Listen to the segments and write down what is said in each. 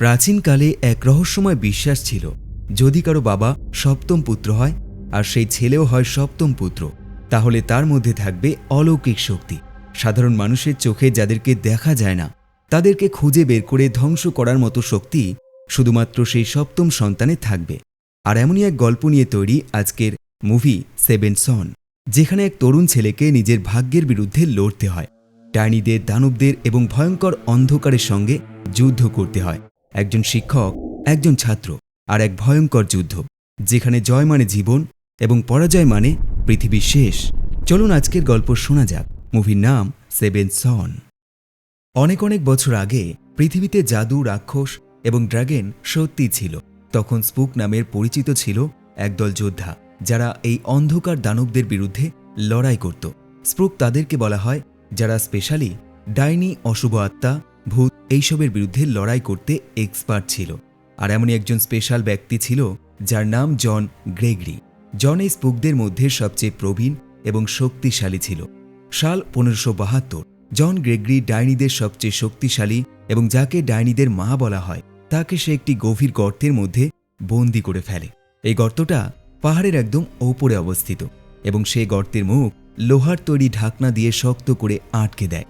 প্রাচীনকালে এক রহস্যময় বিশ্বাস ছিল, যদি কারও বাবা সপ্তম পুত্র হয় আর সেই ছেলেও হয় সপ্তম পুত্র, তাহলে তার মধ্যে থাকবে অলৌকিক শক্তি। সাধারণ মানুষের চোখে যাদেরকে দেখা যায় না, তাদেরকে খুঁজে বের করে ধ্বংস করার মতো শক্তি শুধুমাত্র সেই সপ্তম সন্তানে থাকবে। আর এমনই এক গল্প নিয়ে তৈরি আজকের মুভি সেভেন সন, যেখানে এক তরুণ ছেলেকে নিজের ভাগ্যের বিরুদ্ধে লড়তে হয়। ডাইনিদের, দানবদের এবং ভয়ঙ্কর অন্ধকারের সঙ্গে যুদ্ধ করতে হয়। একজন শিক্ষক, একজন ছাত্র আর এক ভয়ঙ্কর যুদ্ধ, যেখানে জয় মানে জীবন এবং পরাজয় মানে পৃথিবী শেষ। চলুন আজকের গল্প শোনা যাক। মুভির নাম সেভেন সন। অনেক অনেক বছর আগে পৃথিবীতে জাদু, রাক্ষস এবং ড্রাগেন সত্যি ছিল। তখন স্পুক নামের পরিচিত ছিল একদল যোদ্ধা, যারা এই অন্ধকার দানবদের বিরুদ্ধে লড়াই করত। স্পুক তাদেরকে বলা হয়, যারা স্পেশালি ডাইনি অশুভ আত্মা এইসবের বিরুদ্ধে লড়াই করতে এক্সপার্ট ছিল। আর এমনই একজন স্পেশাল ব্যক্তি ছিল, যার নাম জন গ্রেগরি। জন এই স্পুকদের মধ্যে সবচেয়ে প্রবীণ এবং শক্তিশালী ছিল। সাল পনেরোশো বাহাত্তর, জন গ্রেগরি ডাইনিদের সবচেয়ে শক্তিশালী এবং যাকে ডাইনিদের মা বলা হয়, তাকে সে একটি গভীর গর্তের মধ্যে বন্দি করে ফেলে। এই গর্তটা পাহাড়ের একদম ওপরে অবস্থিত এবং সে গর্তের মুখ লোহার তৈরি ঢাকনা দিয়ে শক্ত করে আটকে দেয়।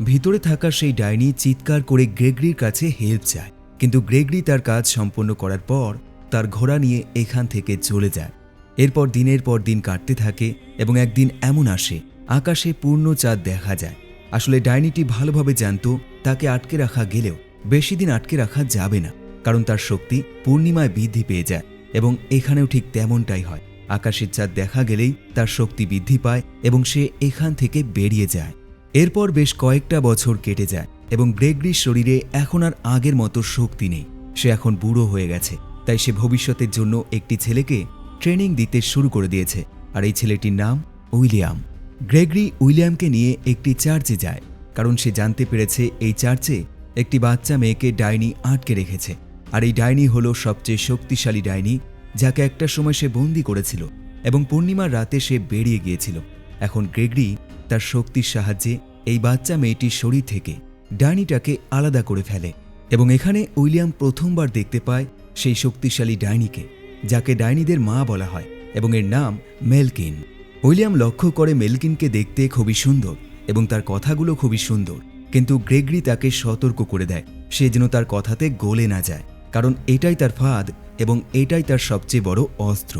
ভিতরে থাকা সেই ডাইনি চিৎকার করে গ্রেগরির কাছে হেল্প চায়। কিন্তু গ্রেগরি তার কাজ সম্পন্ন করার পর তার ঘোড়া নিয়ে এখান থেকে চলে যায়। এরপর দিনের পর দিন কাটতে থাকে এবং একদিন এমন আসে, আকাশে পূর্ণ চাঁদ দেখা যায়। আসলে ডাইনিটি ভালোভাবে জানত, তাকে আটকে রাখা গেলেও বেশি দিন আটকে রাখা যাবে না, কারণ তার শক্তি পূর্ণিমায় বৃদ্ধি পেয়ে যায় এবং এখানেও ঠিক তেমনটাই হয়। আকাশের চাঁদ দেখা গেলেই তার শক্তি বৃদ্ধি পায় এবং সে এখান থেকে বেরিয়ে যায়। এরপর বেশ কয়েকটা বছর কেটে যায় এবং গ্রেগরির শরীরে এখন আর আগের মতো শক্তি নেই। সে এখন বুড়ো হয়ে গেছে, তাই সে ভবিষ্যতের জন্য একটি ছেলেকে ট্রেনিং দিতে শুরু করে দিয়েছে, আর এই ছেলেটির নাম উইলিয়াম। গ্রেগরি উইলিয়ামকে নিয়ে একটি চার্চে যায়, কারণ সে জানতে পেরেছে এই চার্চে একটি বাচ্চা মেয়েকে ডাইনি আটকে রেখেছে, আর এই ডাইনি হল সবচেয়ে শক্তিশালী ডাইনি, যাকে একটা সময় সে বন্দি করেছিল এবং পূর্ণিমার রাতে সে বেরিয়ে গিয়েছিল। এখন গ্রেগরি তার শক্তির সাহায্যে এই বাচ্চা মেয়েটির শরীর থেকে ডাইনিটাকে আলাদা করে ফেলে এবং এখানে উইলিয়াম প্রথমবার দেখতে পায় সেই শক্তিশালী ডাইনিকে, যাকে ডাইনিদের মা বলা হয় এবং এর নাম মেলকিন। উইলিয়াম লক্ষ্য করে মেলকিনকে দেখতে খুবই সুন্দর এবং তার কথাগুলো খুবই সুন্দর, কিন্তু গ্রেগরি তাকে সতর্ক করে দেয়। সে যেন তার কথাতে গলে না যায়, কারণ এটাই তার ফাঁদ এবং এটাই তার সবচেয়ে বড় অস্ত্র।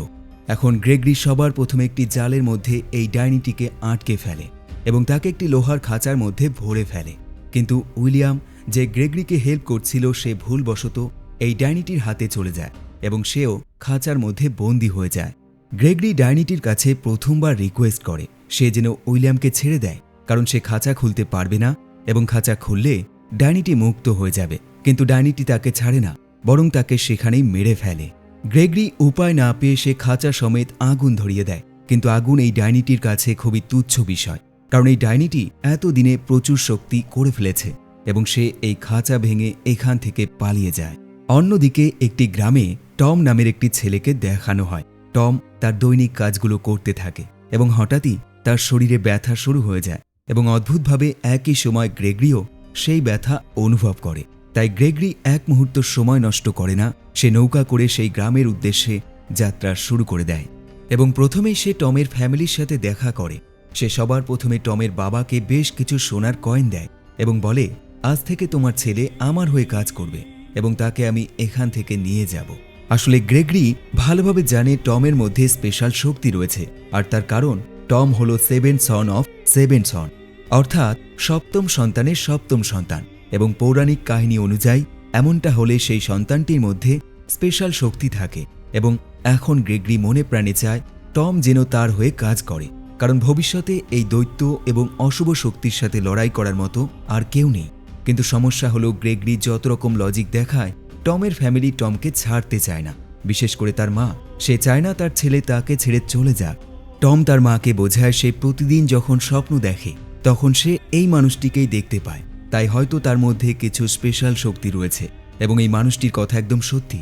এখন গ্রেগরি সবার প্রথমে একটি জালের মধ্যে এই ডাইনিটিকে আটকে ফেলে। এবং তাকে একটি লোহার খাঁচার মধ্যে ভরে ফেলে। কিন্তু উইলিয়াম যে গ্রেগরিকে হেল্প করছিল সে ভুলবশত এই ডাইনিটির হাতে চলে যায় এবং সেও খাঁচার মধ্যে বন্দি হয়ে যায়। গ্রেগরি ডাইনিটির কাছে প্রথমবার রিকোয়েস্ট করে, সে যেন উইলিয়ামকে ছেড়ে দেয়, কারণ সে খাঁচা খুলতে পারবে না এবং খাঁচা খুললে ডাইনিটি মুক্ত হয়ে যাবে। কিন্তু ডাইনিটি তাকে ছাড়ে না, বরং তাকে সেখানেই মেরে ফেলে। গ্রেগরি উপায় না পেয়ে সে খাঁচা সমেত আগুন ধরিয়ে দেয়, কিন্তু আগুন এই ডাইনিটির কাছে খুবই তুচ্ছ বিষয়। কারণ এই ডাইনিটি এতদিনে প্রচুর শক্তি করে ফেলেছে এবং সে এই খাঁচা ভেঙে এখান থেকে পালিয়ে যায়। অন্যদিকে একটি গ্রামে টম নামের একটি ছেলেকে দেখানো হয়। টম তার দৈনিক কাজগুলো করতে থাকে এবং হঠাৎই তার শরীরে ব্যথা শুরু হয়ে যায় এবং অদ্ভুতভাবে একই সময় গ্রেগরিও সেই ব্যথা অনুভব করে। তাই গ্রেগরি এক মুহূর্ত সময় নষ্ট করে না, সে নৌকা করে সেই গ্রামের উদ্দেশ্যে যাত্রা শুরু করে দেয় এবং প্রথমেই সে টমের ফ্যামিলির সাথে দেখা করে। সে সবার প্রথমে টমের বাবাকে বেশ কিছু সোনার কয়েন দেয় এবং বলে, আজ থেকে তোমার ছেলে আমার হয়ে কাজ করবে এবং তাকে আমি এখান থেকে নিয়ে যাব। আসলে গ্রেগরি ভালোভাবে জানে টমের মধ্যে স্পেশাল শক্তি রয়েছে আর তার কারণ টম হলো seven son of seven son, অর্থাৎ সপ্তম সন্তানের সপ্তম সন্তান এবং পৌরাণিক কাহিনী অনুযায়ী এমনটা হলে সেই সন্তানটির মধ্যে স্পেশাল শক্তি থাকে এবং এখন গ্রেগরি মনে প্রাণে চায় টম যেন তার হয়ে কাজ করে। কারণ ভবিষ্যতে এই দৈত্য এবং অশুভ শক্তির সাথে লড়াই করার মতো আর কেউ নেই। কিন্তু সমস্যা হলো গ্রেগরি যত রকম লজিক দেখায়, টমের ফ্যামিলি টমকে ছাড়তে চায় না। বিশেষ করে তার মা। সে চায় না তার ছেলে তাকে ছেড়ে চলে যাক। টম তার মাকে বোঝায় সে প্রতিদিন যখন স্বপ্ন দেখে, তখন সে এই মানুষটিকেই দেখতে পায়। তাই হয়তো তার মধ্যে কিছু স্পেশাল শক্তি রয়েছে এবং এই মানুষটির কথা একদম সত্যি।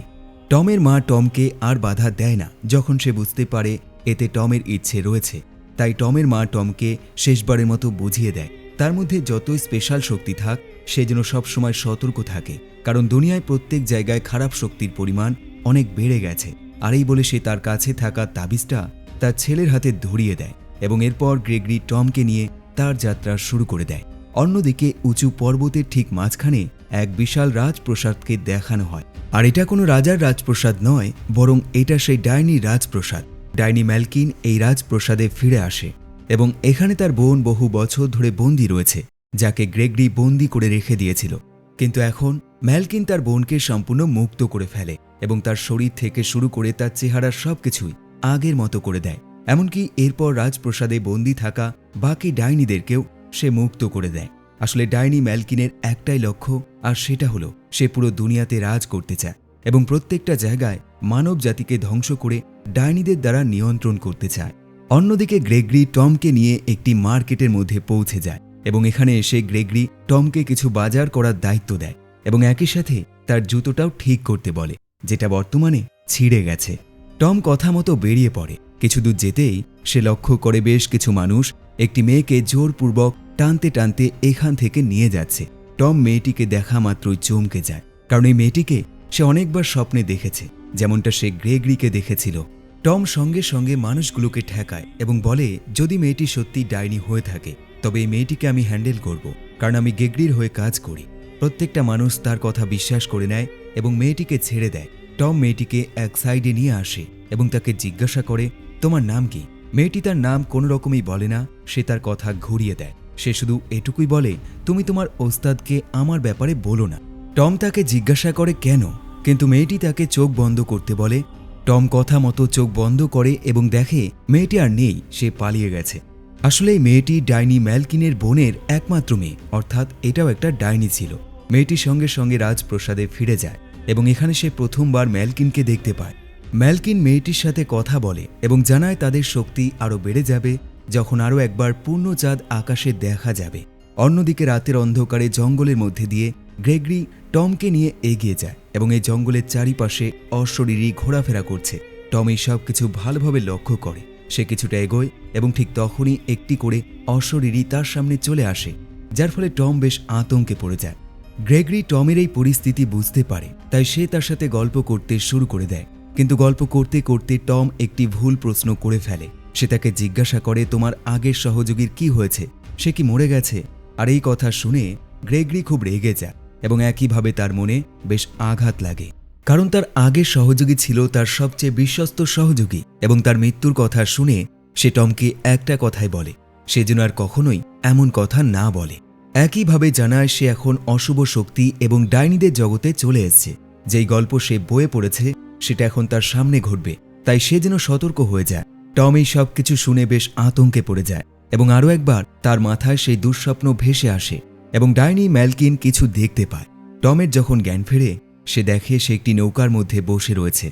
টমের মা টমকে আর বাধা দেয় না যখন সে বুঝতে পারে এতে টমের ইচ্ছে রয়েছে। তাই টমের মা টমকে শেষবারের মতো বুঝিয়ে দেয়। তার মধ্যে যতই স্পেশাল শক্তি থাক, সে যেন সবসময় সতর্ক থাকে, কারণ দুনিয়ায় প্রত্যেক জায়গায় খারাপ শক্তির পরিমাণ অনেক বেড়ে গেছে। আর এই বলে সে তার কাছে থাকা তাবিজটা তার ছেলের হাতে ধরিয়ে দেয় এবং এরপর গ্রেগরি টমকে নিয়ে তার যাত্রা শুরু করে দেয়। অন্যদিকে উঁচু পর্বতের ঠিক মাঝখানে এক বিশাল রাজপ্রসাদকে দেখানো হয়। আর এটা কোনো রাজার রাজপ্রসাদ নয়, বরং এটা সেই ডাইনি রাজপ্রসাদ। ডাইনি ম্যালকিন এই রাজপ্রসাদে ফিরে আসে এবং এখানে তার বোন বহু বছর ধরে বন্দি রয়েছে, যাকে গ্রেগরি বন্দি করে রেখে দিয়েছিল। কিন্তু এখন ম্যালকিন তার বোনকে সম্পূর্ণ মুক্ত করে ফেলে এবং তার শরীর থেকে শুরু করে তার চেহারার সবকিছুই আগের মতো করে দেয়। এমনকি এরপর রাজপ্রসাদে বন্দি থাকা বাকি ডাইনিদেরকেও সে মুক্ত করে দেয়। আসলে ডাইনি ম্যালকিনের একটাই লক্ষ্য, আর সেটা হলো সে পুরো দুনিয়াতে রাজ করতে চায় এবং প্রত্যেকটা জায়গায় মানব জাতিকে ধ্বংস করে ডাইনিদের দ্বারা নিয়ন্ত্রণ করতে চায়। অন্যদিকে গ্রেগরি টমকে নিয়ে একটি মার্কেটের মধ্যে পৌঁছে যায় এবং এখানে এসে গ্রেগরি টমকে কিছু বাজার করার দায়িত্ব দেয় এবং একই সাথে তার জুতোটাও ঠিক করতে বলে, যেটা বর্তমানে ছিঁড়ে গেছে। টম কথা মতো বেরিয়ে পড়ে। কিছু দূর যেতেই সে লক্ষ্য করে বেশ কিছু মানুষ একটি মেয়েকে জোরপূর্বক টানতে টানতে এখান থেকে নিয়ে যাচ্ছে। টম মেয়েটিকে দেখা মাত্রই চমকে যায়, কারণ এই মেয়েটিকে সে অনেকবার স্বপ্নে দেখেছে, যেমনটা সে গ্রেগরিকে দেখেছিল। টম সঙ্গে সঙ্গে মানুষগুলোকে ঠেকায় এবং বলে, যদি মেয়েটি সত্যি ডাইনি হয়ে থাকে, তবে এই মেয়েটিকে আমি হ্যান্ডেল করব, কারণ আমি গেগরির হয়ে কাজ করি। প্রত্যেকটা মানুষ তার কথা বিশ্বাস করে নেয় এবং মেয়েটিকে ছেড়ে দেয়। টম মেয়েটিকে এক সাইডে নিয়ে আসে এবং তাকে জিজ্ঞাসা করে, তোমার নাম কি? মেয়েটি তার নাম কোনো রকমই বলে না, সে তার কথা ঘুরিয়ে দেয়। সে শুধু এটুকুই বলে, তুমি তোমার ওস্তাদকে আমার ব্যাপারে বলো না। টম তাকে জিজ্ঞাসা করে, কেন? কিন্তু মেয়েটি তাকে চোখ বন্ধ করতে বলে টম কথা মতো চোখ বন্ধ করে এবং দেখে মেয়েটি আর নেই, সে পালিয়ে গেছে। আসলে মেয়েটি ডাইনি ম্যালকিনের বোনের একমাত্র মেয়ে, অর্থাৎ এটাও একটা ডাইনি ছিল। মেয়েটির সঙ্গে সঙ্গে রাজপ্রসাদে ফিরে যায় এবং এখানে সে প্রথমবার ম্যালকিনকে দেখতে পায়। ম্যালকিন মেয়েটির সাথে কথা বলে এবং জানায় তাদের শক্তি আরও বেড়ে যাবে যখন আরও একবার পূর্ণ চাঁদ আকাশে দেখা যাবে। অন্যদিকে রাতের অন্ধকারে জঙ্গলের মধ্যে দিয়ে গ্রেগরি টমকে নিয়ে এগিয়ে যায়। এবং এই জঙ্গলের চারিপাশে অশরীরী ঘোরাফেরা করছে। টম এই সব কিছু ভালোভাবে লক্ষ্য করে। সে কিছুটা এগোয় এবং ঠিক তখনই একটি করে অশরীরী তার সামনে চলে আসে, যার ফলে টম বেশ আতঙ্কে পড়ে যায়। গ্রেগরি টমের এই পরিস্থিতি বুঝতে পারে, তাই সে তার সাথে গল্প করতে শুরু করে দেয়। কিন্তু গল্প করতে করতে টম একটি ভুল প্রশ্ন করে ফেলে। সে তাকে জিজ্ঞাসা করে, তোমার আগের সহযোগীর কি হয়েছে? সে কি মরে গেছে? আর এই কথা শুনে গ্রেগরি খুব রেগে যায়। এবং একইভাবে তার মনে বেশ আঘাত লাগে। কারণ তার আগের সহযোগী ছিল তার সবচেয়ে বিশ্বস্ত সহযোগী এবং তার মৃত্যুর কথা শুনে সে টমকে একটা কথাই বলে, সে যেন আর কখনোই এমন কথা না বলে। একইভাবে জানায় সে এখন অশুভ শক্তি এবং ডাইনিদের জগতে চলে এসছে। যেই গল্প সে বয়ে পড়েছে, সেটা এখন তার সামনে ঘটবে, তাই সে যেন সতর্ক হয়ে যায়। টম এই সব কিছু শুনে বেশ আতঙ্কে পড়ে যায় এবং আরও একবার তার মাথায় সেই দুঃস্বপ্ন ভেসে আসে। এবং ডাইনি ম্যালকিন কিছু দেখতে পায়। টমের যখন জ্ঞান ফেরে, সে দেখে সে একটি নৌকার মধ্যে বসে রয়েছে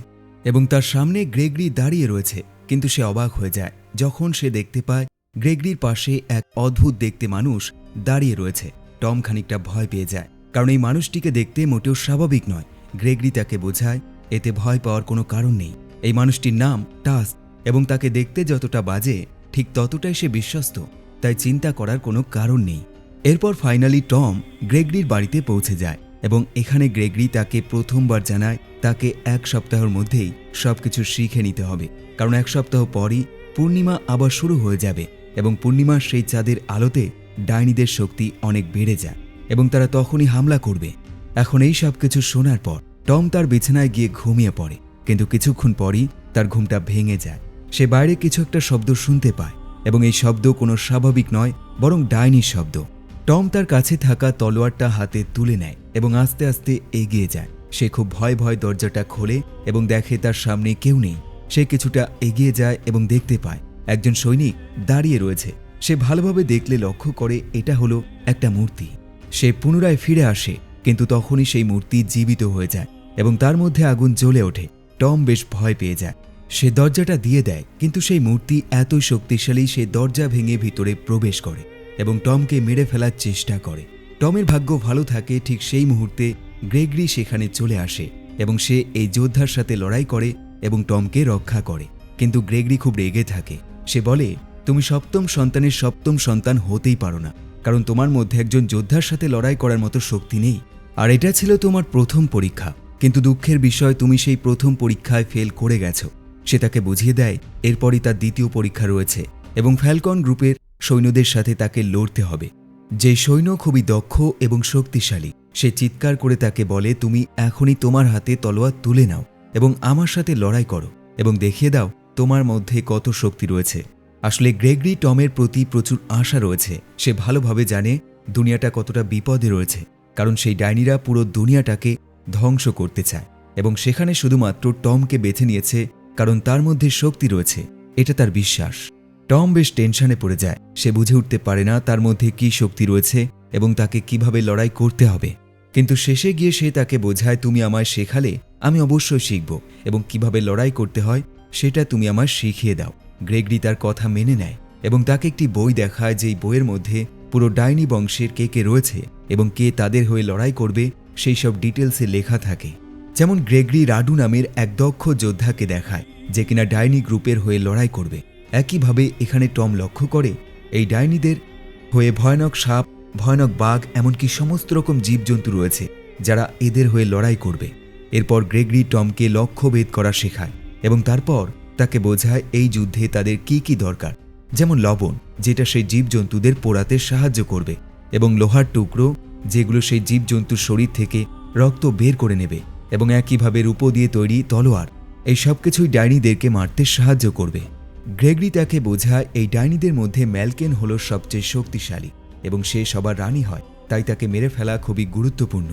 এবং তার সামনে গ্রেগরি দাঁড়িয়ে রয়েছে, কিন্তু সে অবাক হয়ে যায়। যখন সে দেখতে পায়, গ্রেগরির পাশে এক অদ্ভুত দেখতে মানুষ দাঁড়িয়ে রয়েছে। টম খানিকটা ভয় পেয়ে যায়, কারণ এই মানুষটিকে দেখতে মোটেও স্বাভাবিক নয়। গ্রেগরি তাকে বোঝায়, এতে ভয় পাওয়ার কোনো কারণ নেই। এই মানুষটির নাম টাস এবং তাকে দেখতে যতটা বাজে, ঠিক ততটাই সে বিশ্বস্ত, তাই চিন্তা করার কোনো কারণ নেই। এরপর ফাইনালি টম গ্রেগরির বাড়িতে পৌঁছে যায় এবং এখানে গ্রেগরি তাকে প্রথমবার জানায় তাকে এক সপ্তাহের মধ্যেই সবকিছু শিখে নিতে হবে। কারণ এক সপ্তাহ পরই পূর্ণিমা আবার শুরু হয়ে যাবে এবং পূর্ণিমার সেই চাঁদের আলোতে ডাইনিদের শক্তি অনেক বেড়ে যায় এবং তারা তখনই হামলা করবে। এখন এই সব কিছু শোনার পর টম তার বিছানায় গিয়ে ঘুমিয়ে পড়ে, কিন্তু কিছুক্ষণ পরই তার ঘুমটা ভেঙে যায়। সে বাইরে কিছু একটা শব্দ শুনতে পায় এবং এই শব্দ কোনো স্বাভাবিক নয়, বরং ডাইনির শব্দ। টম তার কাছে থাকা তলোয়ারটা হাতে তুলে নেয় এবং আস্তে আস্তে এগিয়ে যায়। সে খুব ভয় ভয় দরজাটা খোলে এবং দেখে তার সামনে কেউ নেই। সে কিছুটা এগিয়ে যায় এবং দেখতে পায়, একজন সৈনিক দাঁড়িয়ে রয়েছে। সে ভালোভাবে দেখলে লক্ষ্য করে এটা হলো একটা মূর্তি। সে পুনরায় ফিরে আসে, কিন্তু তখনই সেই মূর্তি জীবিত হয়ে যায় এবং তার মধ্যে আগুন জ্বলে ওঠে। টম বেশ ভয় পেয়ে যায়। সে দরজাটা দিয়ে দেয়, কিন্তু সেই মূর্তি এতই শক্তিশালী সে দরজা ভেঙে ভিতরে প্রবেশ করে। এবং টমকে মেরে ফেলার চেষ্টা করে। টমের ভাগ্য ভালো থাকে ঠিক সেই মুহূর্তে গ্রেগরি সেখানে চলে আসে এবং সে এই যোদ্ধার সাথে লড়াই করে এবং টমকে রক্ষা করে। কিন্তু গ্রেগরি খুব রেগে থাকে। সে বলে, তুমি সপ্তম সন্তানের সপ্তম সন্তান হতেই পারো না, কারণ তোমার মধ্যে একজন যোদ্ধার সাথে লড়াই করার মতো শক্তি নেই। আর এটা ছিল তোমার প্রথম পরীক্ষা, কিন্তু দুঃখের বিষয় তুমি সেই প্রথম পরীক্ষায় ফেল করে গেছো। সে তাকে বুঝিয়ে দেয়, এরপরই তার দ্বিতীয় পরীক্ষা রয়েছে এবং ফ্যালকন গ্রুপের সৈন্যদের সাথে তাকে লড়তে হবে। যে সৈন্য খুবই দক্ষ এবং শক্তিশালী, সে চিৎকার করে তাকে বলে, তুমি এখনই তোমার হাতে তলোয়ার তুলে নাও এবং আমার সাথে লড়াই করো এবং দেখিয়ে দাও তোমার মধ্যে কত শক্তি রয়েছে। আসলে গ্রেগরি টমের প্রতি প্রচুর আশা রয়েছে। সে ভালোভাবে জানে দুনিয়াটা কতটা বিপদে রয়েছে, কারণ সেই ডাইনিরা পুরো দুনিয়াটাকে ধ্বংস করতে চায় এবং সেখানে শুধুমাত্র টমকে বেছে নিয়েছে কারণ তার মধ্যে শক্তি রয়েছে, এটা তার বিশ্বাস। টম বেশ টেনশনে পড়ে যায়। সে বুঝে উঠতে পারে না তার মধ্যে কি শক্তি রয়েছে এবং তাকে কীভাবে লড়াই করতে হবে। কিন্তু শেষে গিয়ে সে তাকে বোঝায়, তুমি আমায় শেখালে আমি অবশ্যই শিখব এবং কীভাবে লড়াই করতে হয় সেটা তুমি আমায় শিখিয়ে দাও। গ্রেগরি তার কথা মেনে নেয় এবং তাকে একটি বই দেখায়, যেই বইয়ের মধ্যে পুরো ডাইনি বংশের কে কে রয়েছে এবং কে তাদের হয়ে লড়াই করবে, সেই সব ডিটেলসে লেখা থাকে। যেমন গ্রেগরি রাডু নামের এক দক্ষ যোদ্ধাকে দেখায়, যে কিনা ডাইনি গ্রুপের হয়ে লড়াই করবে। একইভাবে এখানে টম লক্ষ্য করে, এই ডাইনিদের হয়ে ভয়ানক সাপ, ভয়ানক বাঘ, এমনকি সমস্ত রকম জীবজন্তু রয়েছে, যারা এদের হয়ে লড়াই করবে। এরপর গ্রেগরি টমকে লক্ষ্যভেদ করা শেখায় এবং তারপর তাকে বোঝায় এই যুদ্ধে তাদের কি কি দরকার, যেমন লবণ, যেটা সেই জীবজন্তুদের পোড়াতে সাহায্য করবে, এবং লোহার টুকরো, যেগুলো সেই জীবজন্তুর শরীর থেকে রক্ত বের করে নেবে, এবং একইভাবে রূপো দিয়ে তৈরি তলোয়ার। এই সব কিছুই ডাইনিদেরকে মারতে সাহায্য করবে। গ্রেগরি তাকে বোঝায়, এই ডাইনিদের মধ্যে ম্যালকেন হল সবচেয়ে শক্তিশালী এবং সে সবার রানী হয়, তাই তাকে মেরে ফেলা খুবই গুরুত্বপূর্ণ।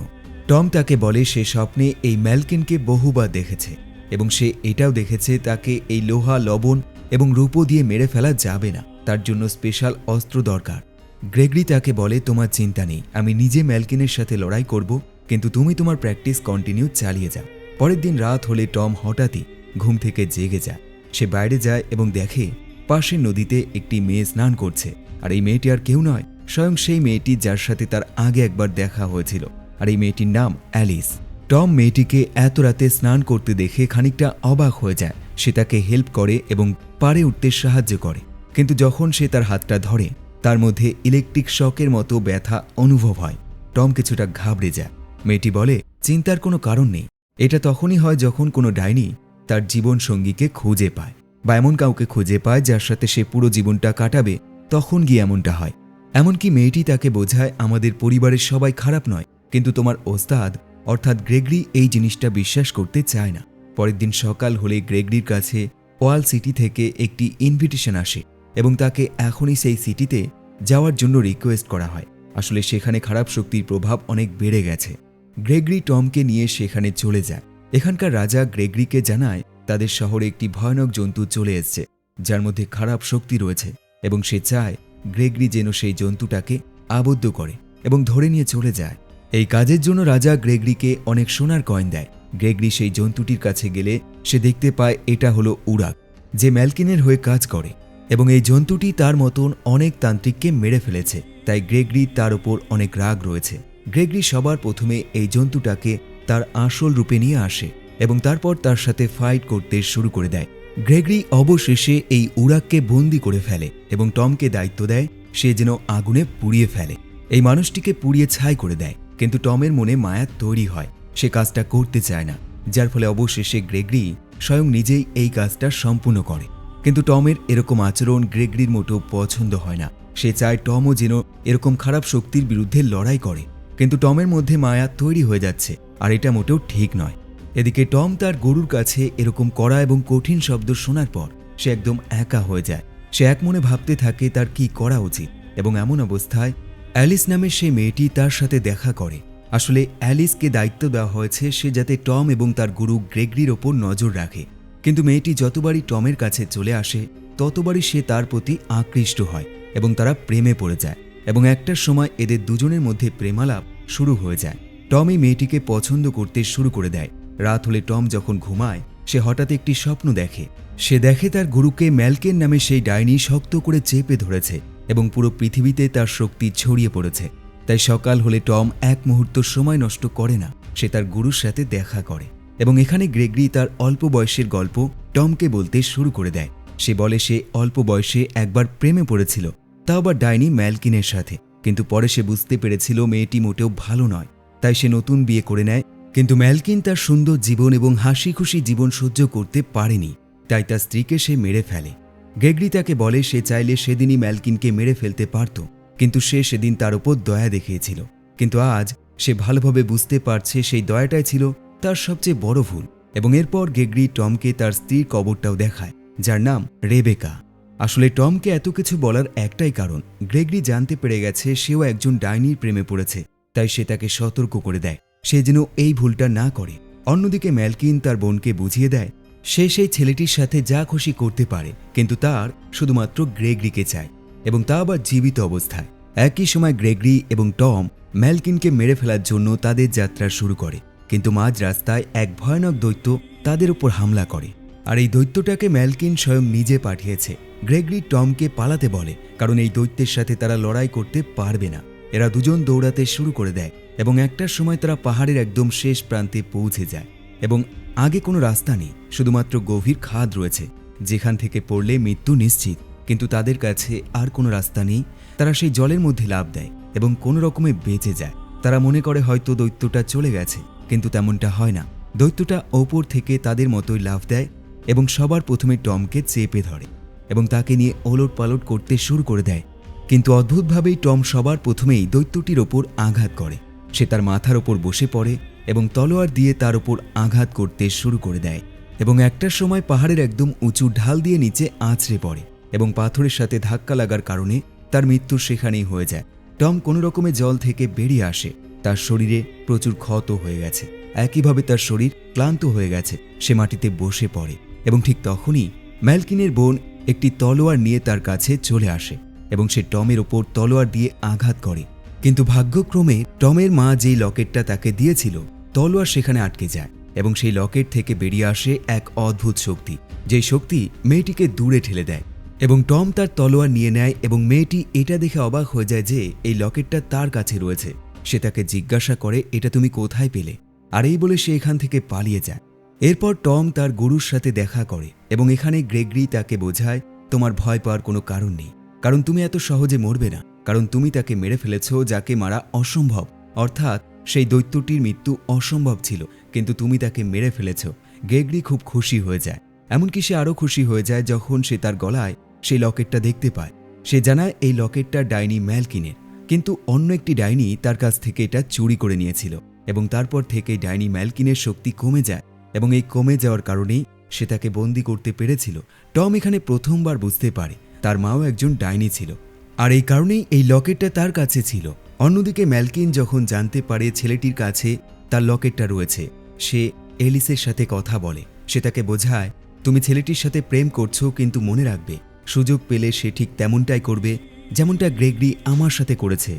টম তাকে বলে, সে স্বপ্নে এই ম্যালকেনকে বহুবার দেখেছে এবং সে এটাও দেখেছে, তাকে এই লোহা, লবণ এবং রূপো দিয়ে মেরে ফেলা যাবে না, তার জন্য স্পেশাল অস্ত্র দরকার। গ্রেগরি তাকে বলে, তোমার চিন্তা নেই, আমি নিজে ম্যালকিনের সাথে লড়াই করব, কিন্তু তুমি তোমার প্র্যাকটিস কন্টিনিউ চালিয়ে যাও। পরের দিন রাত হলে টম হঠাৎই ঘুম থেকে জেগে যায়। সে বাইরে যায় এবং দেখে পাশের নদীতে একটি মেয়ে স্নান করছে। আর এই মেয়েটি আর কেউ নয়, স্বয়ং সেই মেয়েটি যার সাথে তার আগে একবার দেখা হয়েছিল। আর এই মেয়েটির নাম অ্যালিস। টম মেয়েটিকে এত রাতে স্নান করতে দেখে খানিকটা অবাক হয়ে যায়। সে তাকে হেল্প করে এবং পারে উঠতে সাহায্য করে। কিন্তু যখন সে তার হাতটা ধরে, তার মধ্যে ইলেকট্রিক শকের মতো ব্যথা অনুভব হয়। টম কিছুটা ঘাবড়ে যায়। মেয়েটি বলে, চিন্তার কোনো কারণ নেই। এটা তখনই হয় যখন কোনো ডাইনি তার জীবন সঙ্গীকে খুঁজে পায় বা এমন কাউকে খুঁজে পায় যার সাথে সে পুরো জীবনটা কাটাবে, তখন গিয়ে এমনটা হয়। এমনকি মেয়েটি তাকে বোঝায়, আমাদের পরিবারের সবাই খারাপ নয়, কিন্তু তোমার ওস্তাদ, অর্থাৎ গ্রেগরি, এই জিনিসটা বিশ্বাস করতে চায় না। পরের দিন সকাল হলে গ্রেগরির কাছে ওয়াল সিটি থেকে একটি ইনভিটেশন আসে এবং তাকে এখনই সেই সিটিতে যাওয়ার জন্য রিকোয়েস্ট করা হয়। আসলে সেখানে খারাপ শক্তির প্রভাব অনেক বেড়ে গেছে। গ্রেগরি টমকে নিয়ে সেখানে চলে যায়। এখানকার রাজা গ্রেগরিকে জানায়, তাদের শহরে একটি ভয়ানক জন্তু চলে এসছে, যার মধ্যে খারাপ শক্তি রয়েছে, এবং সে চায় গ্রেগরি যেন সেই জন্তুটাকে আবদ্ধ করে এবং ধরে নিয়ে চলে যায়। এই কাজের জন্য রাজা গ্রেগরিকে অনেক সোনার কয়েন দেয়। গ্রেগরি সেই জন্তুটির কাছে গেলে সে দেখতে পায় এটা হলো উড়াক, যে ম্যালকিনের হয়ে কাজ করে, এবং এই জন্তুটি তার মতন অনেক তান্ত্রিককে মেরে ফেলেছে, তাই গ্রেগরি তার ওপর অনেক রাগ রয়েছে। গ্রেগরি সবার প্রথমে এই জন্তুটাকে তার আসল রূপে নিয়ে আসে এবং তারপর তার সাথে ফাইট করতে শুরু করে দেয়। গ্রেগরি অবশেষে এই উড়াককে বন্দি করে ফেলে এবং টমকে দায়িত্ব দেয়, সে যেন আগুনে পুড়িয়ে ফেলে। এই মানুষটিকে পুড়িয়ে ছাই করে দেয়, কিন্তু টমের মনে মায়া তৈরি হয়। সে কাজটা করতে চায় না, যার ফলে অবশেষে গ্রেগরি স্বয়ং নিজেই এই কাজটা সম্পূর্ণ করে। কিন্তু টমের এরকম আচরণ গ্রেগরির মোটেও পছন্দ হয় না। সে চায় টমও যেন এরকম খারাপ শক্তির বিরুদ্ধে লড়াই করে। কিন্তু টমের মধ্যে মায়া তৈরি হয়ে যাচ্ছে। আর এটা মোটেও ঠিক নয়। এদিকে টম তার গরুর কাছে এরকম কড়া এবং কঠিন শব্দ শোনার পর সে একদম একা হয়ে যায়। সে এক মনে ভাবতে থাকে তার কি করা উচিত এবং এমন অবস্থায় অ্যালিস নামের সেই মেয়েটি তার সাথে দেখা করে। আসলে অ্যালিসকে দায়িত্ব দেওয়া হয়েছে সে যাতে টম এবং তার গুরু গ্রেগরির ওপর নজর রাখে। কিন্তু মেয়েটি যতবারই টমের কাছে চলে আসে, ততবারই সে তার প্রতি আকৃষ্ট হয় এবং তারা প্রেমে পড়ে যায় এবং একটার সময় এদের দুজনের মধ্যে প্রেমালাপ শুরু হয়ে যায়। টম মেয়েটিকে পছন্দ করতে শুরু করে দেয়। রাত হলে টম যখন ঘুমায়, সে হঠাৎ একটি স্বপ্ন দেখে। সে দেখে তার গুরুকে ম্যালকেন নামে সেই ডাইনি শক্ত করে চেপে ধরেছে এবং পুরো পৃথিবীতে তার শক্তি ছড়িয়ে পড়েছে। তাই সকাল হলে টম এক মুহূর্ত সময় নষ্ট করে না, সে তার গুরুর সাথে দেখা করে। এবং এখানে গ্রেগরি তার অল্প বয়সের গল্প টমকে বলতে শুরু করে দেয়। সে বলে সে অল্প বয়সে একবার প্রেমে পড়েছিল, তাও আবার ডাইনি ম্যালকিনের সাথে। কিন্তু পরে সে বুঝতে পেরেছিল মেয়েটি মোটেও ভালো নয়। তাই সে নতুন বিয়ে করে নেয়, কিন্তু ম্যালকিন তার সুন্দর জীবন এবং হাসি খুশি জীবন সহ্য করতে পারেনি, তাই তার স্ত্রীকে সে মেরে ফেলে। গ্রেগরি তাকে বলে সে চাইলে সেদিনই ম্যালকিনকে মেরে ফেলতে পারত, কিন্তু সে সেদিন তার ওপর দয়া দেখিয়েছিল। কিন্তু আজ সে ভালোভাবে বুঝতে পারছে সেই দয়াটাই ছিল তার সবচেয়ে বড় ভুল এবং এরপর গেগরি টমকে তার স্ত্রীর কবরটাও দেখায়, যার নাম রেবেকা। আসলে টমকে এত কিছু বলার একটাই কারণ, গ্রেগরি জানতে পেরে গেছে সেও একজন ডাইনির প্রেমে পড়েছে তাই সে তাকে সতর্ক করে দেয়। সে যেন এই ভুলটা না করে। অন্যদিকে ম্যালকিন তার বোনকে বুঝিয়ে দেয়, সে সেই ছেলেটির সাথে যা খুশি করতে পারে, কিন্তু তার শুধুমাত্র গ্রেগরিকে চায় এবং তা আবার জীবিত অবস্থায়। একই সময় গ্রেগরি এবং টম ম্যালকিনকে মেরে ফেলার জন্য তাদের যাত্রা শুরু করে, কিন্তু মাঝ রাস্তায় এক ভয়ানক দৈত্য তাদের উপর হামলা করে। আর এই দৈত্যটাকে ম্যালকিন স্বয়ং নিজে পাঠিয়েছে। গ্রেগরি টমকে পালাতে বলে, কারণ এই দৈত্যের সাথে তারা লড়াই করতে পারবে না। এরা দুজন দৌড়াতে শুরু করে দেয় এবং একটার সময় তারা পাহাড়ের একদম শেষ প্রান্তে পৌঁছে যায় এবং আগে কোনো রাস্তা নেই, শুধুমাত্র গভীর খাদ রয়েছে, যেখান থেকে পড়লে মৃত্যু নিশ্চিত। কিন্তু তাদের কাছে আর কোনো রাস্তা নেই, তারা সেই জলের মধ্যে লাভ দেয় এবং কোনো রকমে বেঁচে যায়। তারা মনে করে হয়তো দৈত্যটা চলে গেছে, কিন্তু তেমনটা হয় না। দৈত্যটা ওপর থেকে তাদের মতোই লাভ দেয় এবং সবার প্রথমে টমকে চেপে ধরে এবং তাকে নিয়ে ওলট পালট করতে শুরু করে দেয়। কিন্তু অদ্ভুতভাবেই টম সবার প্রথমেই দৈত্যটির ওপর আঘাত করে। সে তার মাথার ওপর বসে পড়ে এবং তলোয়ার দিয়ে তার ওপর আঘাত করতে শুরু করে দেয় এবং একটার সময় পাহাড়ের একদম উঁচু ঢাল দিয়ে নিচে আছড়ে পড়ে এবং পাথরের সাথে ধাক্কা লাগার কারণে তার মৃত্যু সেখানেই হয়ে যায়। টম কোনো রকমে জল থেকে বেরিয়ে আসে। তার শরীরে প্রচুর ক্ষত হয়ে গেছে। একইভাবে তার শরীর ক্লান্ত হয়ে গেছে। সে মাটিতে বসে পড়ে এবং ঠিক তখনই ম্যালকিনের বোন একটি তলোয়ার নিয়ে তার কাছে চলে আসে। এবং সে টমের ওপর তলোয়ার দিয়ে আঘাত করে। কিন্তু ভাগ্যক্রমে টমের মা যেই লকেটটা তাকে দিয়েছিল, তলোয়ার সেখানে আটকে যায় এবং সেই লকেট থেকে বেরিয়ে আসে এক অদ্ভুত শক্তি, যেই শক্তি মেয়েটিকে দূরে ঠেলে দেয় এবং টম তার তলোয়ার নিয়ে নেয় এবং মেয়েটি এটা দেখে অবাক হয়ে যায় যে এই লকেটটা তার কাছে রয়েছে। সে তাকে জিজ্ঞাসা করে, এটা তুমি কোথায় পেলে? আর এই বলে সে এখান থেকে পালিয়ে যায়। এরপর টম তার গুরুর সাথে দেখা করে এবং এখানে গ্রেগরি তাকে বোঝায়, তোমার ভয় পাওয়ার কোনো কারণ নেই। কারণ তুমি এত সহজে মরবে না, কারণ তুমি তাকে মেরে ফেলেছ যাকে মারা অসম্ভব। অর্থাৎ সেই দৈত্যটির মৃত্যু অসম্ভব ছিল, কিন্তু তুমি তাকে মেরে ফেলেছ। গ্রেগরি খুব খুশি হয়ে যায়। এমনকি সে আরও খুশি হয়ে যায় যখন সে তার গলায় সেই লকেটটা দেখতে পায়। সে জানায় এই লকেটটা ডাইনি ম্যালকিনের, কিন্তু অন্য একটি ডাইনি তার কাছ থেকে এটা চুরি করে নিয়েছিল এবং তারপর থেকে ডাইনি ম্যালকিনের শক্তি কমে যায় এবং এই কমে যাওয়ার কারণেই সে তাকে বন্দি করতে পেরেছিল। টম এখানে প্রথমবার বুঝতে পারে তার মাও একজন ডাইনি ছিল। আর এই কারণেই এই লকেটটা তার কাছে ছিল। অন্যদিকে ম্যালকিন যখন জানতে পারে ছেলেটির কাছে তার লকেটটা রয়েছে, সে এলিসের সাথে কথা বলে। সে তাকে বোঝায়, তুমি ছেলেটির সাথে প্রেম করছ কিন্তু মনে রাখবে। সুযোগ পেলে সে ঠিক তেমনটাই করবে যেমনটা গ্রেগরি আমার সাথে করেছে।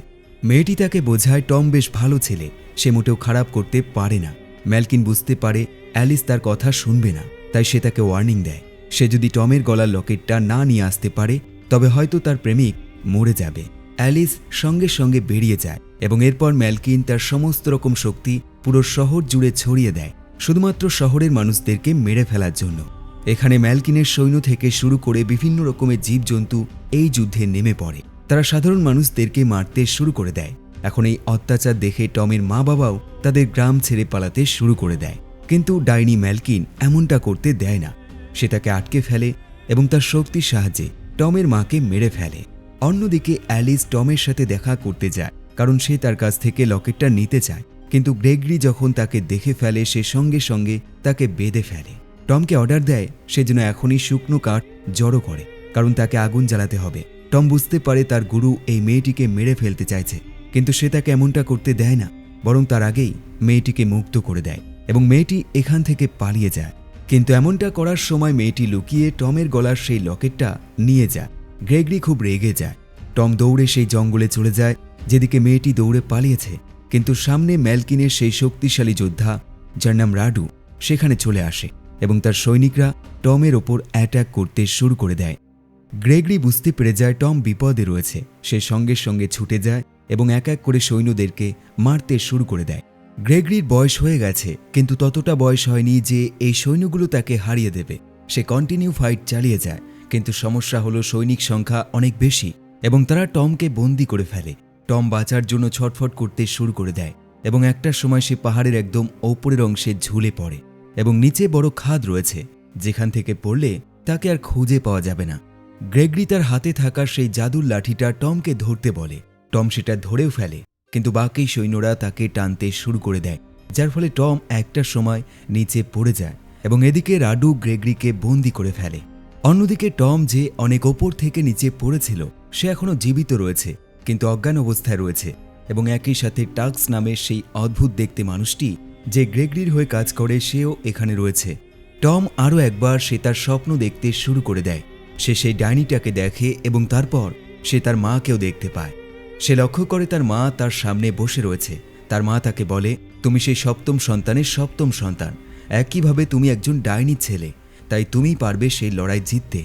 মেয়েটি তাকে বোঝায়, টম বেশ ভালো ছেলে, সে মোটেও খারাপ করতে পারে না। ম্যালকিন বুঝতে পারে, অ্যালিস তার কথা শুনবে না, তাই সে তাকে ওয়ার্নিং দেয়। সে যদি টমের গলার লকেটটা না নিয়ে আসতে পারে, তবে হয়তো তার প্রেমিক মরে যাবে। অ্যালিস সঙ্গে সঙ্গে বেরিয়ে যায় এবং এরপর ম্যালকিন তার সমস্ত রকম শক্তি পুরো শহর জুড়ে ছড়িয়ে দেয়, শুধুমাত্র শহরের মানুষদেরকে মেরে ফেলার জন্য। এখানে ম্যালকিনের সৈন্য থেকে শুরু করে বিভিন্ন রকমের জীবজন্তু এই যুদ্ধে নেমে পড়ে। তারা সাধারণ মানুষদেরকে মারতে শুরু করে দেয়। এখন এই অত্যাচার দেখে টমের মা বাবাও তাদের গ্রাম ছেড়ে পালাতে শুরু করে দেয়। কিন্তু ডাইনি ম্যালকিন এমনটা করতে দেয় না। সে তাকে আটকে ফেলে এবং তার শক্তির সাহায্যে টমের মাকে মেরে ফেলে। অন্যদিকে অ্যালিস টমের সাথে দেখা করতে যায়, কারণ সে তার কাছ থেকে লকেটটা নিতে চায়। কিন্তু গ্রেগরি যখন তাকে দেখে ফেলে, সে সঙ্গে সঙ্গে তাকে বেঁধে ফেলে। টমকে অর্ডার দেয়, সে যেন এখনই শুকনো কাঠ জড়ো করে, কারণ তাকে আগুন জ্বালাতে হবে। টম বুঝতে পারে তার গুরু এই মেয়েটিকে মেরে ফেলতে চাইছে, কিন্তু সে তাকে এমনটা করতে দেয় না, বরং তার আগেই মেয়েটিকে মুক্ত করে দেয় এবং মেয়েটি এখান থেকে পালিয়ে যায়। কিন্তু এমনটা করার সময় মেয়েটি লুকিয়ে টমের গলার সেই লকেটটা নিয়ে যায়। গ্রেগরি খুব রেগে যায়। টম দৌড়ে সেই জঙ্গলে চলে যায়, যেদিকে মেয়েটি দৌড়ে পালিয়েছে। কিন্তু সামনে ম্যালকিনের সেই শক্তিশালী যোদ্ধা, যার নাম রাডু, সেখানে চলে আসে এবং তার সৈনিকরা টমের ওপর অ্যাটাক করতে শুরু করে দেয়। গ্রেগরি বুঝতে পেরে যায় টম বিপদে রয়েছে। সে সঙ্গে সঙ্গে ছুটে যায় এবং এক এক করে সৈন্যদেরকে মারতে শুরু করে দেয়। গ্রেগরির বয়স হয়ে গেছে, কিন্তু ততটা বয়স হয়নি যে এই সৈন্যগুলো তাকে হারিয়ে দেবে। সে কন্টিনিউ ফাইট চালিয়ে যায়, কিন্তু সমস্যা হলো সৈনিক সংখ্যা অনেক বেশি এবং তারা টমকে বন্দি করে ফেলে। টম বাঁচার জন্য ছটফট করতে শুরু করে দেয় এবং একটা সময় সে পাহাড়ের একদম ওপরের অংশে ঝুলে পড়ে এবং নিচে বড় খাদ রয়েছে, যেখান থেকে পড়লে তাকে আর খুঁজে পাওয়া যাবে না। গ্রেগরি তার হাতে থাকা সেই জাদুর লাঠিটা টমকে ধরতে বলে। টম সেটা ধরেও ফেলে। কিন্তু বাকি সৈন্যরা তাকে টানতে শুরু করে দেয়, যার ফলে টম একটা সময় নিচে পড়ে যায় এবং এদিকে রাডু গ্রেগরিকে বন্দি করে ফেলে। অন্যদিকে টম যে অনেক ওপর থেকে নিচে পড়েছিল, সে এখনও জীবিত রয়েছে, কিন্তু অজ্ঞান অবস্থায় রয়েছে এবং একই সাথে টাক্স নামের সেই অদ্ভুত দেখতে মানুষটি যে গ্রেগরির হয়ে কাজ করে, সেও এখানে রয়েছে। টম আরও একবার সে তার স্বপ্ন দেখতে শুরু করে দেয়। সে সেই ডাইনিটাকে দেখে এবং তারপর সে তার মাকেও দেখতে পায়। সে লক্ষ্য করে তার মা তার সামনে বসে রয়েছে। তার মা তাকে বলে, তুমি সেই সপ্তম সন্তানের সপ্তম সন্তান। একইভাবে তুমি একজন ডাইনি ছেলে। তাই তুমি পারবে সেই লড়াই জিততে।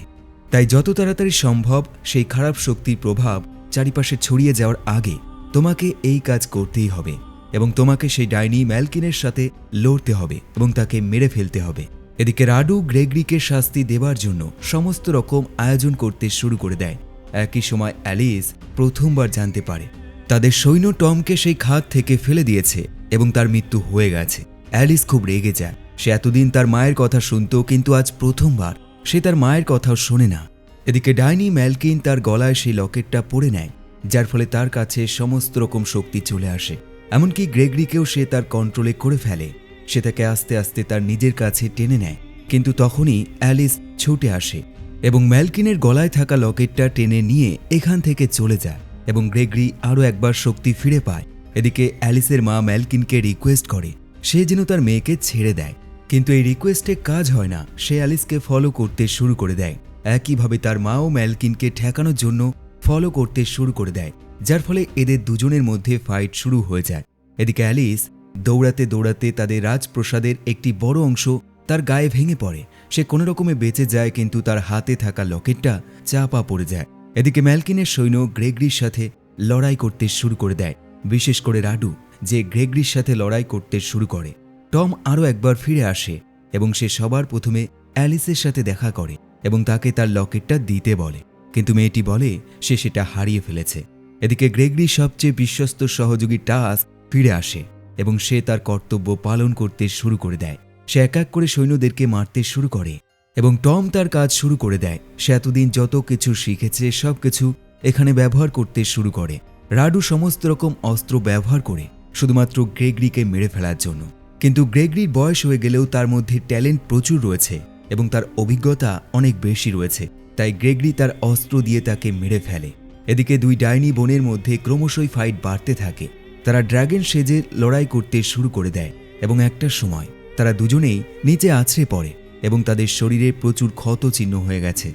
তাই যত তাড়াতাড়ি সম্ভব সেই খারাপ শক্তির প্রভাব চারিপাশে ছড়িয়ে যাওয়ার আগে তোমাকে এই কাজ করতেই হবে এবং তোমাকে সেই ডাইনি ম্যালকিনের সাথে লড়তে হবে এবং তাকে মেরে ফেলতে হবে। এদিকে রাডু গ্রেগরিকে শাস্তি দেবার জন্য সমস্ত রকম আয়োজন করতে শুরু করে দেয়। একই সময় অ্যালিস প্রথমবার জানতে পারে। তাদের সৈন্য টমকে সেই খাদ থেকে ফেলে দিয়েছে এবং তার মৃত্যু হয়ে গেছে। অ্যালিস খুব রেগে যায়। সে এতদিন তার মায়ের কথা শুনত, কিন্তু আজ প্রথমবার সে তার মায়ের কথাও শোনে না। এদিকে ডাইনি ম্যালকিন তার গলায় সেই লকেটটা পরে নেয়, যার ফলে তার কাছে সমস্ত রকম শক্তি চলে আসে। এমনকি গ্রেগরিকেও সে তার কন্ট্রোলে করে ফেলে। সে তাকে আস্তে আস্তে তার নিজের কাছে টেনে নেয়, কিন্তু তখনই অ্যালিস ছুটে আসে। এবং ম্যালকিনের গলায় থাকা লকেটটা টেনে নিয়ে এখান থেকে চলে যায় এবং গ্রেগরি আরও একবার শক্তি ফিরে পায়। এদিকে অ্যালিসের মা ম্যালকিনকে রিকোয়েস্ট করে, সে যেন তার মেয়েকে ছেড়ে দেয়। কিন্তু এই রিকোয়েস্টে কাজ হয় না, সে অ্যালিসকে ফলো করতে শুরু করে দেয়। একইভাবে তার মাও ম্যালকিনকে ঠেকানোর জন্য ফলো করতে শুরু করে দেয়, যার ফলে এদের দুজনের মধ্যে ফাইট শুরু হয়ে যায়। এদিকে অ্যালিস দৌড়াতে দৌড়াতে তাদের রাজপ্রসাদের একটি বড় অংশ তার গায়ে ভেঙে পড়ে সে কোনো রকমে বেঁচে যায় কিন্তু তার হাতে থাকা লকেটটা চাপা পড়ে যায়। এদিকে ম্যালকিনের সৈন্য গ্রেগরির সাথে লড়াই করতে শুরু করে দেয়। বিশেষ করে রাডু, যে গ্রেগরির সাথে লড়াই করতে শুরু করে। টম আরও একবার ফিরে আসে এবং সে সবার প্রথমে অ্যালিসের সাথে দেখা করে এবং তাকে তার লকেটটা দিতে বলে। কিন্তু মেয়েটি বলে, সে সেটা হারিয়ে ফেলেছে। এদিকে গ্রেগরির সবচেয়ে বিশ্বস্ত সহযোগী টাস ফিরে আসে এবং সে তার কর্তব্য পালন করতে শুরু করে দেয়। সে এক এক করে সৈন্যদেরকে মারতে শুরু করে এবং টম তার কাজ শুরু করে দেয়। সে এতদিন যত কিছু শিখেছে, সব কিছু এখানে ব্যবহার করতে শুরু করে। রাডু সমস্ত রকম অস্ত্র ব্যবহার করে, শুধুমাত্র গ্রেগরিকে মেরে ফেলার জন্য। কিন্তু গ্রেগরির বয়স হয়ে গেলেও তার মধ্যে ট্যালেন্ট প্রচুর রয়েছে এবং তার অভিজ্ঞতা অনেক বেশি রয়েছে। তাই গ্রেগরি তার অস্ত্র দিয়ে তাকে মেরে ফেলে। এদিকে দুই ডাইনি বোনের মধ্যে ক্রমশই ফাইট বাড়তে থাকে। তারা ড্রাগন সেজে লড়াই করতে শুরু করে দেয় এবং একটা সময় তারা দুজনেই নিচে আছড়ে পড়ে এবং তাদের শরীরে প্রচুর ক্ষত চিহ্ন হয়ে গেছে।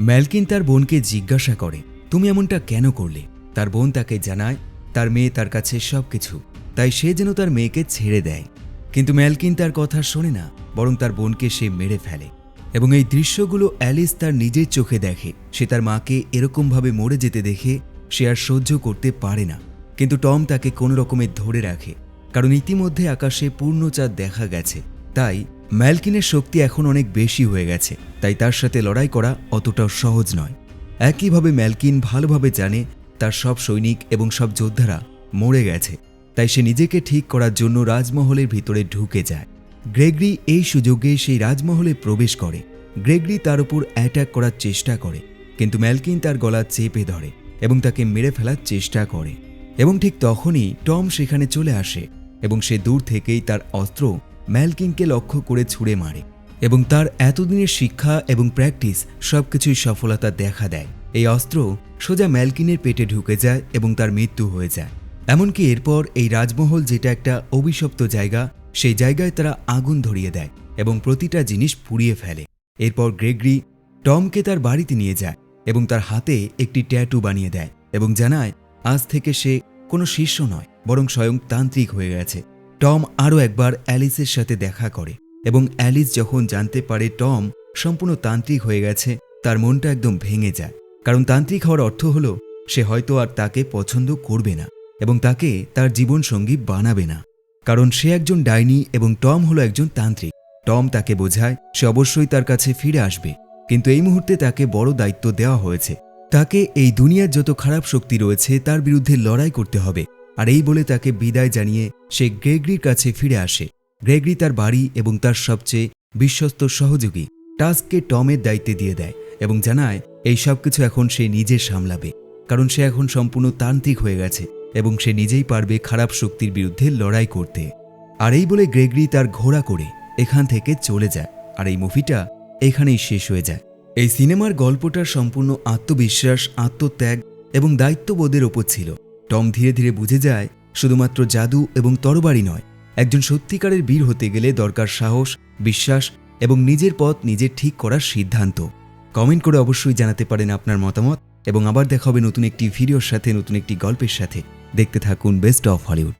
ম্যালকিন তার বোনকে জিজ্ঞাসা করে, তুমি এমনটা কেন করলে? তার বোন তাকে জানায়, তার মেয়ে তার কাছে সব কিছু তাই সে যেন তার মেয়েকে ছেড়ে দেয়। কিন্তু ম্যালকিন তার কথা শোনে না, বরং তার বোনকে সে মেরে ফেলে। এবং এই দৃশ্যগুলো অ্যালিস তার নিজের চোখে দেখে, সে তার মাকে এরকমভাবে মরে যেতে দেখে সে আর সহ্য করতে পারে না। কিন্তু টম তাকে কোনো রকমে ধরে রাখে কারণ ইতিমধ্যে আকাশে পূর্ণচাঁদ দেখা গেছে। তাই, ম্যালকিনের শক্তি এখন অনেক বেশি হয়ে গেছে, তাই তার সাথে লড়াই করা অতটাও সহজ নয়। একইভাবে ম্যালকিন ভালোভাবে জানে, তার সব সৈনিক এবং সব যোদ্ধারা মরে গেছে, তাই সে নিজেকে ঠিক করার জন্য রাজমহলের ভিতরে ঢুকে যায়। গ্রেগরি এই সুযোগে সেই রাজমহলে প্রবেশ করে। গ্রেগরি তার উপর অ্যাটাক করার চেষ্টা করে, কিন্তু ম্যালকিন তার গলা চেপে ধরে এবং তাকে মেরে ফেলার চেষ্টা করে। এবং ঠিক তখনই টম সেখানে চলে আসে। এবং সে দূর থেকেই তার অস্ত্র ম্যালকিনকে লক্ষ্য করে ছুঁড়ে মারে এবং তার এতদিনের শিক্ষা এবং প্র্যাকটিস সবকিছুই সফলতা দেখা দেয়। এই অস্ত্র সোজা ম্যালকিনের পেটে ঢুকে যায় এবং তার মৃত্যু হয়ে যায়। এমনকি এরপর এই রাজমহল যেটা একটা অভিশপ্ত জায়গা, সেই জায়গায় তারা আগুন ধরিয়ে দেয় এবং প্রতিটা জিনিস পুড়িয়ে ফেলে। এরপর গ্রেগরি টমকে তার বাড়িতে নিয়ে যায় এবং তার হাতে একটি ট্যাটু বানিয়ে দেয় এবং জানায়, আজ থেকে সে কোনো শিষ্য নয়। বরং স্বয়ং তান্ত্রিক হয়ে গেছে। টম আরও একবার অ্যালিসের সাথে দেখা করে এবং অ্যালিস যখন জানতে পারে টম সম্পূর্ণ তান্ত্রিক হয়ে গেছে, তার মনটা একদম ভেঙে যায়। কারণ তান্ত্রিক হওয়ার অর্থ হলো, সে হয়তো আর তাকে পছন্দ করবে না এবং তাকে তার জীবনসঙ্গী বানাবে না। কারণ সে একজন ডাইনি এবং টম হলো একজন তান্ত্রিক। টম তাকে বোঝায়, সে অবশ্যই তার কাছে ফিরে আসবে। কিন্তু এই মুহূর্তে তাকে বড় দায়িত্ব দেওয়া হয়েছে। তাকে এই দুনিয়ার যত খারাপ শক্তি রয়েছে, তার বিরুদ্ধে লড়াই করতে হবে। আর এই বলে তাকে বিদায় জানিয়ে সে গ্রেগরির কাছে ফিরে আসে। গ্রেগরি তার বাড়ি এবং তার সবচেয়ে বিশ্বস্ত সহযোগী টাস্ককে টমের দায়িত্বে দিয়ে দেয় এবং জানায়, এই সব কিছু এখন সে নিজে সামলাবে, কারণ সে এখন সম্পূর্ণ তান্ত্রিক হয়ে গেছে এবং সে নিজেই পারবে খারাপ শক্তির বিরুদ্ধে লড়াই করতে। আর এই বলে গ্রেগরি তার ঘোড়া করে এখান থেকে চলে যায়, আর এই মুভিটা এখানেই শেষ হয়ে যায়। এই সিনেমার গল্পটা সম্পূর্ণ আত্মবিশ্বাস, আত্মত্যাগ এবং দায়িত্ববোধের ওপর ছিল। টম ধীরে ধীরে বুঝে যায়, শুধুমাত্র জাদু এবং তরবারি নয়, একজন সত্যিকারের বীর হতে গেলে দরকার সাহস, বিশ্বাস এবং নিজের পথ নিজে ঠিক করার সিদ্ধান্ত। কমেন্ট করে অবশ্যই জানাতে পারেন আপনার মতামত এবং আবার দেখা হবে নতুন একটি ভিডিওর সাথে, নতুন একটি গল্পের সাথে। দেখতে থাকুন বেস্ট অফ হলিউড